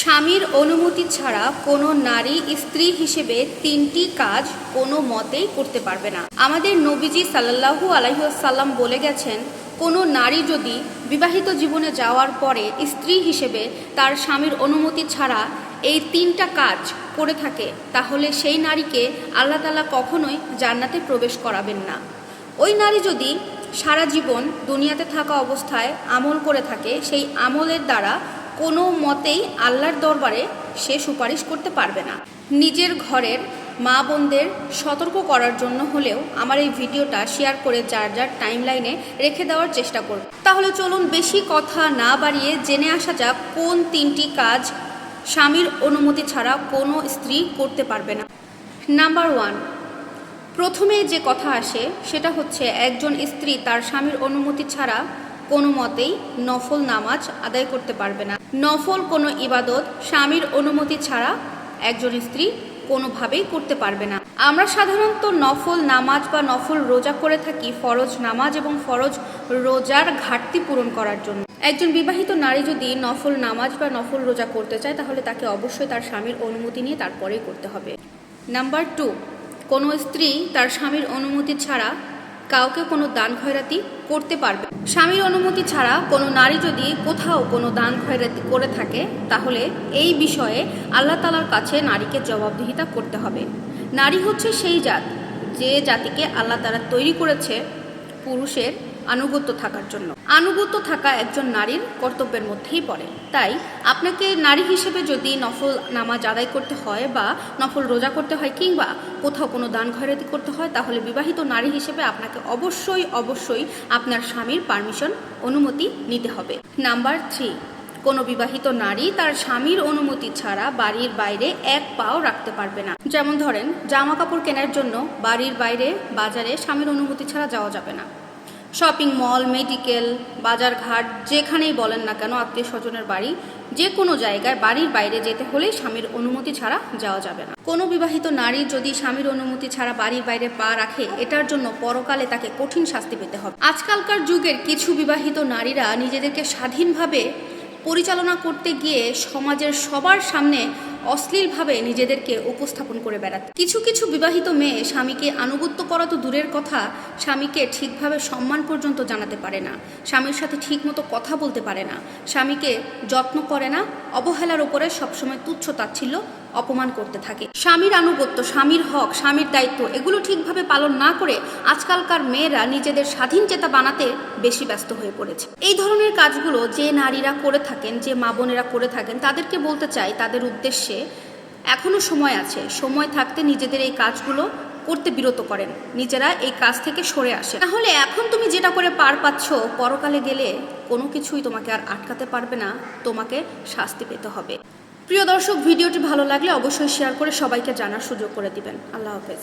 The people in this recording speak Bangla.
স্বামীর অনুমতি ছাড়া কোনো নারী স্ত্রী হিসেবে তিনটি কাজ কোনো মতেই করতে পারবে না। আমাদের নবীজি সাল্লাহু আলহিসাল্লাম বলে গেছেন, কোনো নারী যদি বিবাহিত জীবনে যাওয়ার পরে স্ত্রী হিসেবে তার স্বামীর অনুমতি ছাড়া এই তিনটা কাজ করে থাকে, তাহলে সেই নারীকে আল্লাহ তালা কখনোই জান্নাতে প্রবেশ করাবেন না। ওই নারী যদি সারা জীবন দুনিয়াতে থাকা অবস্থায় আমল করে থাকে, সেই আমলের দ্বারা কোনো মতেই আল্লাহর দরবারে সে সুপারিশ করতে পারবে না। নিজের ঘরের মা বোনদের সতর্ক করার জন্য হলেও আমার এই ভিডিওটা শেয়ার করে যার যার টাইম লাইনে রেখে দেওয়ার চেষ্টা করব। তাহলে চলুন বেশি কথা না বাড়িয়ে জেনে আসা যাক কোন তিনটি কাজ স্বামীর অনুমতি ছাড়া কোনো স্ত্রী করতে পারবে না। নাম্বার ওয়ান প্রথমে যে কথা আসে সেটা হচ্ছে একজন স্ত্রী তার স্বামীর অনুমতি ছাড়া কোনো মতেই নফল নামাজ আদায় করতে পারবে না। নফল কোনো ইবাদত স্বামীর অনুমতি ছাড়া একজন স্ত্রী কোনোভাবেই করতে পারবে না। আমরা সাধারণত নফল নামাজ বা নফল রোজা করে থাকি ফরজ নামাজ এবং ফরজ রোজার ঘাটতি পূরণ করার জন্য। একজন বিবাহিত নারী যদি নফল নামাজ বা নফল রোজা করতে চায়, তাহলে তাকে অবশ্যই তার স্বামীর অনুমতি নিয়ে তারপরেই করতে হবে। নাম্বার টু, কোনো স্ত্রী তার স্বামীর অনুমতি ছাড়া কাউকে কোনো দান খয়রাতি করতে পারবে। স্বামীর অনুমতি ছাড়া কোনো নারী যদি কোথাও কোনো দান খয়রাতি করে থাকে, তাহলে এই বিষয়ে আল্লাহ তালার কাছে নারীকে জবাবদিহিতা করতে হবে। নারী হচ্ছে সেই জাত, যে জাতিকে আল্লাহ তালা তৈরি করেছে পুরুষের আনুগত্য থাকার জন্য। আনুগত্য থাকা একজন নারীর কর্তব্যের মধ্যেই পড়ে। তাই আপনাকে নারী হিসেবে যদি নফল নামাজ আদায় করতে হয় বা নফল রোজা করতে হয় কিংবা কোথাও কোনো দান খয়রাতি করতে হয়, তাহলে বিবাহিত নারী হিসেবে আপনাকে অবশ্যই অবশ্যই আপনার স্বামীর পারমিশন, অনুমতি নিতে হবে। নাম্বার থ্রি, কোনো বিবাহিত নারী তার স্বামীর অনুমতি ছাড়া বাড়ির বাইরে এক পাও রাখতে পারবে না। যেমন ধরেন, জামা কাপড় কেনার জন্য বাড়ির বাইরে বাজারে স্বামীর অনুমতি ছাড়া যাওয়া যাবে না। শপিং মল, মেডিকেল বাজার ঘাট যেখানেই বলেন না কেন আত্মীয় স্বজনের বাড়ি, যে কোনো জায়গায় বাড়ির বাইরে যেতে হলে স্বামীর অনুমতি ছাড়া যাওয়া যাবে না। কোনো বিবাহিত নারী যদি স্বামীর অনুমতি ছাড়া বাড়ির বাইরে পা রাখে, এটার জন্য পরকালে তাকে কঠিন শাস্তি পেতে হবে। আজকালকার যুগের কিছু বিবাহিত নারীরা নিজেদেরকে স্বাধীনভাবে পরিচালনা করতে গিয়ে সমাজের সবার সামনে অশ্লীলভাবে নিজেদেরকে উপস্থাপন করে বেড়াতে। কিছু কিছু বিবাহিত মেয়ে স্বামীকে আনুগত্য করা তো দূরের কথা, স্বামীকে ঠিকভাবে সম্মান পর্যন্ত জানাতে পারে না, স্বামীর সাথে ঠিকমতো কথা বলতে পারে না, স্বামীকে যত্ন করে না, অবহেলার ওপরে সবসময় তুচ্ছ তাচ্ছিল্য অপমান করতে থাকে। স্বামীর আনুগত্য, স্বামীর হক, স্বামীর দায়িত্ব, এগুলো ঠিকভাবে পালন না করে আজকালকার মেয়েরা নিজেদের স্বাধীন চেতা বানাতে বেশি ব্যস্ত হয়ে পড়েছে। এই ধরনের কাজগুলো যে নারীরা করে থাকেন, যে মা বোনেরা করে থাকেন, তাদেরকে বলতে চাই, তাদের উদ্দেশ্যে এখনও সময় আছে। সময় থাকতে নিজেদের এই কাজগুলো করতে বিরত করেন। নিজেরা এই কাজ থেকে সরে আসে তাহলে এখন তুমি যেটা করে পার পাচ্ছ, পরকালে গেলে কোনো কিছুই তোমাকে আর আটকাতে পারবে না, তোমাকে শাস্তি পেতে হবে। প্রিয় দর্শক, ভিডিওটি ভালো লাগলে অবশ্যই শেয়ার করে সবাইকে জানার সুযোগ করে দিবেন। আল্লাহ হাফেজ।